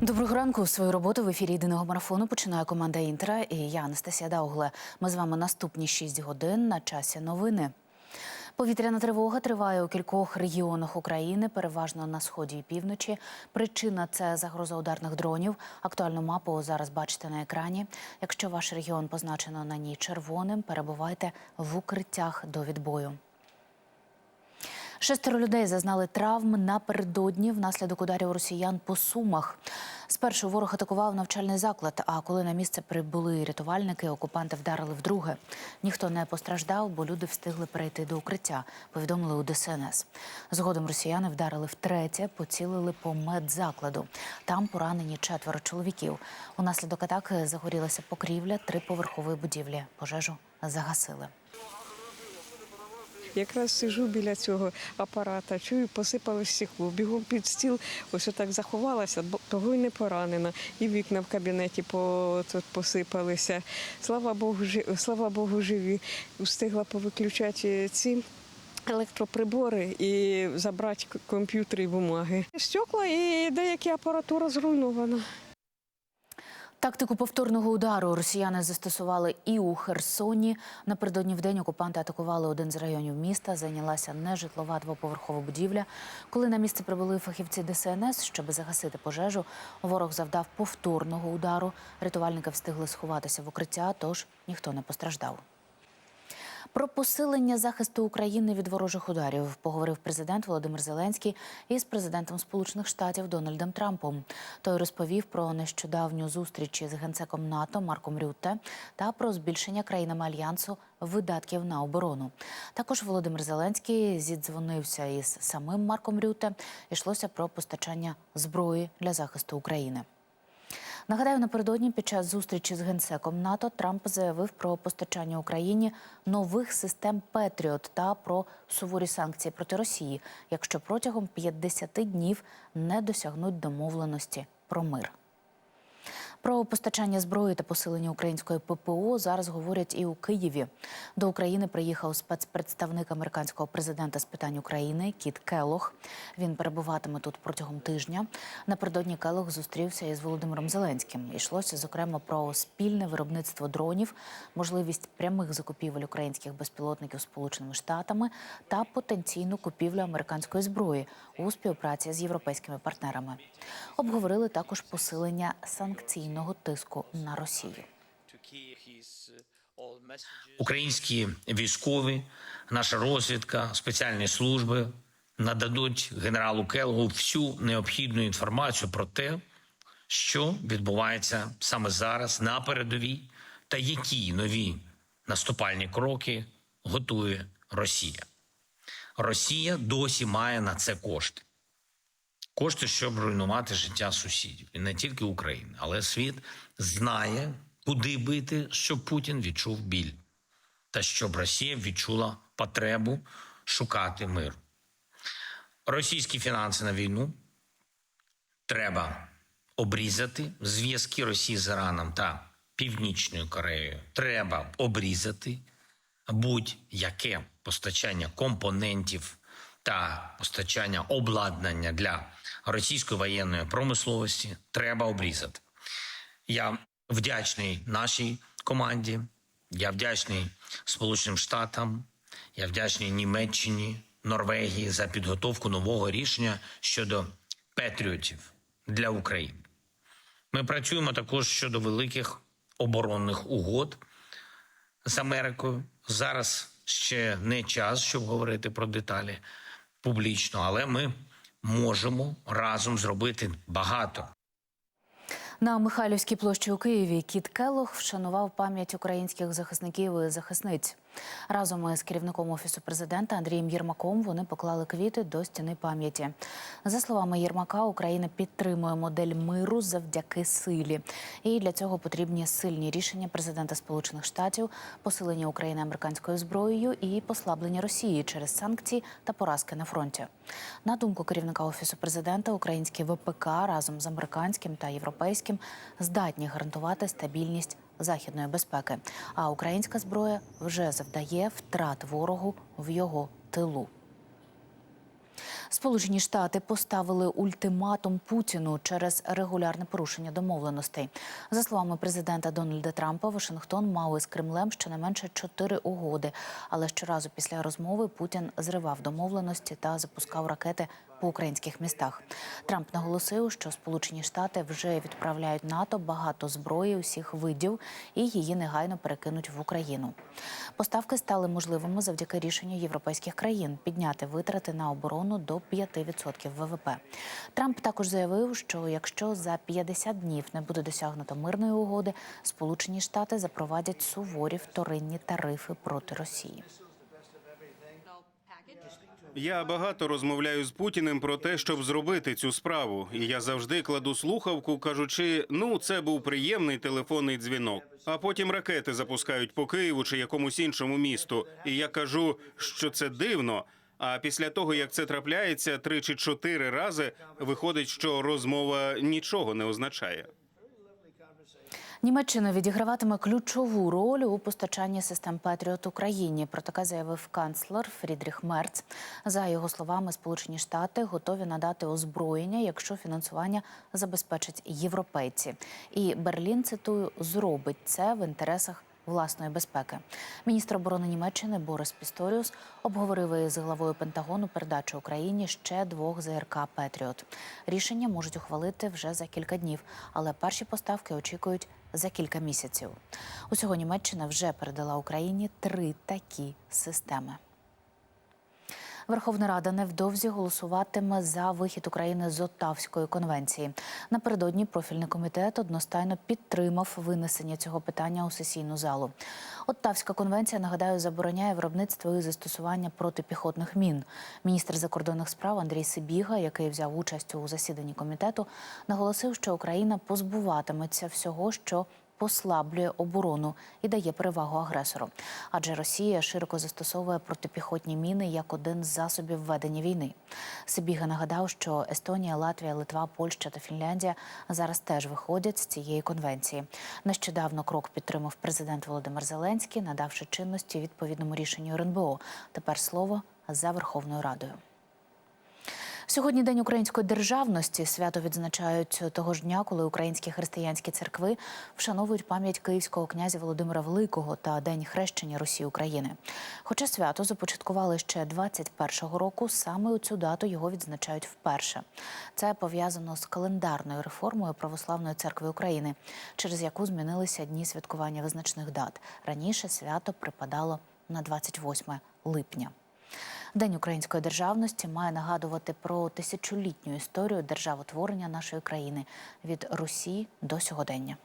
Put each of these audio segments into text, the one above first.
Доброго ранку. Свою роботу в ефірі єдиного марафону починає команда Інтера і я Анастасія Даугле. Ми з вами наступні 6 годин на часі новини. Повітряна тривога триває у кількох регіонах України, переважно на сході і півночі. Причина це загроза ударних дронів. Актуальну мапу зараз бачите на екрані. Якщо ваш регіон позначено на ній червоним, перебувайте в укриттях до відбою. Шестеро людей зазнали травм напередодні внаслідок ударів росіян по сумах. Спершу ворог атакував навчальний заклад. А коли на місце прибули рятувальники, окупанти вдарили вдруге. Ніхто не постраждав, бо люди встигли перейти до укриття. Повідомили у ДСНС. Згодом росіяни вдарили втретє, поцілили по медзакладу. Там поранені четверо чоловіків. Унаслідок атаки загорілася покрівля триповерхової будівлі. Пожежу загасили. Якраз сижу біля цього апарата, чую, посипалось стекло. Бігом під стіл, ось отак заховалася, того й не поранена. І вікна в кабінеті посипалися. Слава Богу, слава Богу, живі. Встигла повиключати ці. Електроприбори і забрати комп'ютери і бумаги. Стекла і деякі апаратура зруйнована. Тактику повторного удару росіяни застосували і у Херсоні. Напередодні в день окупанти атакували один з районів міста. Зайнялася нежитлова двоповерхова будівля. Коли на місце прибули фахівці ДСНС, щоб загасити пожежу, ворог завдав повторного удару. Рятувальники встигли сховатися в укриття, тож ніхто не постраждав. Про посилення захисту України від ворожих ударів поговорив президент Володимир Зеленський із президентом Сполучених Штатів Дональдом Трампом. Той розповів про нещодавню зустріч із генсеком НАТО Марком Рютте та про збільшення країнами альянсу видатків на оборону. Також Володимир Зеленський зідзвонився із самим Марком Рютте. Йшлося про постачання зброї для захисту України. Нагадаю, напередодні під час зустрічі з генсеком НАТО Трамп заявив про постачання Україні нових систем Петріот та про суворі санкції проти Росії, якщо протягом 50 днів не досягнуть домовленості про мир. Про постачання зброї та посилення української ППО зараз говорять і у Києві. До України приїхав спецпредставник американського президента з питань України Кіт Келох. Він перебуватиме тут протягом тижня. Напередодні Келох зустрівся із Володимиром Зеленським. Йшлося зокрема про спільне виробництво дронів, можливість прямих закупівель українських безпілотників Сполученими Штатами та потенційну купівлю американської зброї у співпраці з європейськими партнерами. Обговорили також посилення санкційного тиску на Росію. Українські військові, наша розвідка, спеціальні служби нададуть генералу Келгу всю необхідну інформацію про те, що відбувається саме зараз на передовій, та які нові наступальні кроки готує Росія. Росія досі має на це кошти. Кошти, щоб руйнувати життя сусідів, і не тільки України, але світ знає, куди бити, щоб Путін відчув біль, та щоб Росія відчула потребу шукати мир. Російські фінанси на війну треба обрізати зв'язки Росії з Іраном та Північною Кореєю. Треба обрізати будь-яке постачання компонентів та постачання обладнання для російської воєнної промисловості треба обрізати. Я вдячний нашій команді, я вдячний Сполученим Штатам, я вдячний Німеччині, Норвегії за підготовку нового рішення щодо патріотів для України. Ми працюємо також щодо великих оборонних угод з Америкою. Зараз ще не час, щоб говорити про деталі публічно, але ми можемо разом зробити багато. На Михайлівській площі у Києві Кіт Келох вшанував пам'ять українських захисників і захисниць. Разом із керівником офісу президента Андрієм Єрмаком вони поклали квіти до стіни пам'яті. За словами Єрмака, Україна підтримує модель миру завдяки силі. І для цього потрібні сильні рішення президента Сполучених Штатів, посилення України американською зброєю і послаблення Росії через санкції та поразки на фронті. На думку керівника офісу президента, українські ВПК разом з американським та європейським здатні гарантувати стабільність західної безпеки. А українська зброя вже завдає втрат ворогу в його тилу. Сполучені Штати поставили ультиматум Путіну через регулярне порушення домовленостей. За словами президента Дональда Трампа, Вашингтон мав із Кремлем щонайменше чотири угоди. Але щоразу після розмови Путін зривав домовленості та запускав ракети по українських містах. Трамп наголосив, що Сполучені Штати вже відправляють НАТО багато зброї усіх видів і її негайно перекинуть в Україну. Поставки стали можливими завдяки рішенню європейських країн підняти витрати на оборону до 5% ВВП. Трамп також заявив, що якщо за 50 днів не буде досягнуто мирної угоди, Сполучені Штати запровадять суворі вторинні тарифи проти Росії. Я багато розмовляю з Путіним про те, щоб зробити цю справу, і я завжди кладу слухавку, кажучи: ну, це був приємний телефонний дзвінок. А потім ракети запускають по Києву чи якомусь іншому місту. І я кажу, що це дивно. А після того, як це трапляється три чи чотири рази, виходить, що розмова нічого не означає. Німеччина відіграватиме ключову роль у постачанні систем Петріот Україні. Про таке заявив канцлер Фрідріх Мерц. За його словами, Сполучені Штати готові надати озброєння, якщо фінансування забезпечать європейці. І Берлін цитую зробить це в інтересах. Власної безпеки міністр оборони Німеччини Борис Пісторіус обговорив із главою Пентагону передачу Україні ще двох ЗРК Петріот. Рішення можуть ухвалити вже за кілька днів, але перші поставки очікують за кілька місяців. Усього Німеччина вже передала Україні три такі системи. Верховна Рада невдовзі голосуватиме за вихід України з Оттавської конвенції. Напередодні профільний комітет одностайно підтримав винесення цього питання у сесійну залу. Оттавська конвенція, нагадаю, забороняє виробництво і застосування протипіхотних мін. Міністр закордонних справ Андрій Сибіга, який взяв участь у засіданні комітету, наголосив, що Україна позбуватиметься всього, що послаблює оборону і дає перевагу агресору. Адже Росія широко застосовує протипіхотні міни як один з засобів ведення війни. Сибіга нагадав, що Естонія, Латвія, Литва, Польща та Фінляндія зараз теж виходять з цієї конвенції. Нещодавно крок підтримав президент Володимир Зеленський, надавши чинності відповідному рішенню РНБО. Тепер слово за Верховною Радою. Сьогодні день української державності. Свято відзначають того ж дня, коли українські християнські церкви вшановують пам'ять київського князя Володимира Великого та День хрещення Росії України. Хоча свято започаткували ще 21-го року, саме у цю дату його відзначають вперше. Це пов'язано з календарною реформою Православної церкви України, через яку змінилися дні святкування визначних дат. Раніше свято припадало на 28 липня. День української державності має нагадувати про тисячолітню історію державотворення нашої країни від Русі до сьогодення.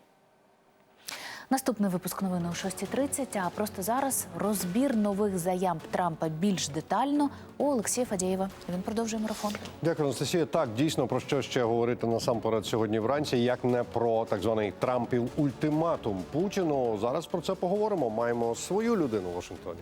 Наступний випуск новини о 6.30, а просто зараз розбір нових заяв Трампа більш детально у Олексія Фадєєва. Він продовжує марафон. Дякую, Анастасія. Так, дійсно про що ще говорити насамперед сьогодні вранці, як не про так званий Трампів ультиматум Путіну. Зараз про це поговоримо. Маємо свою людину в Вашингтоні.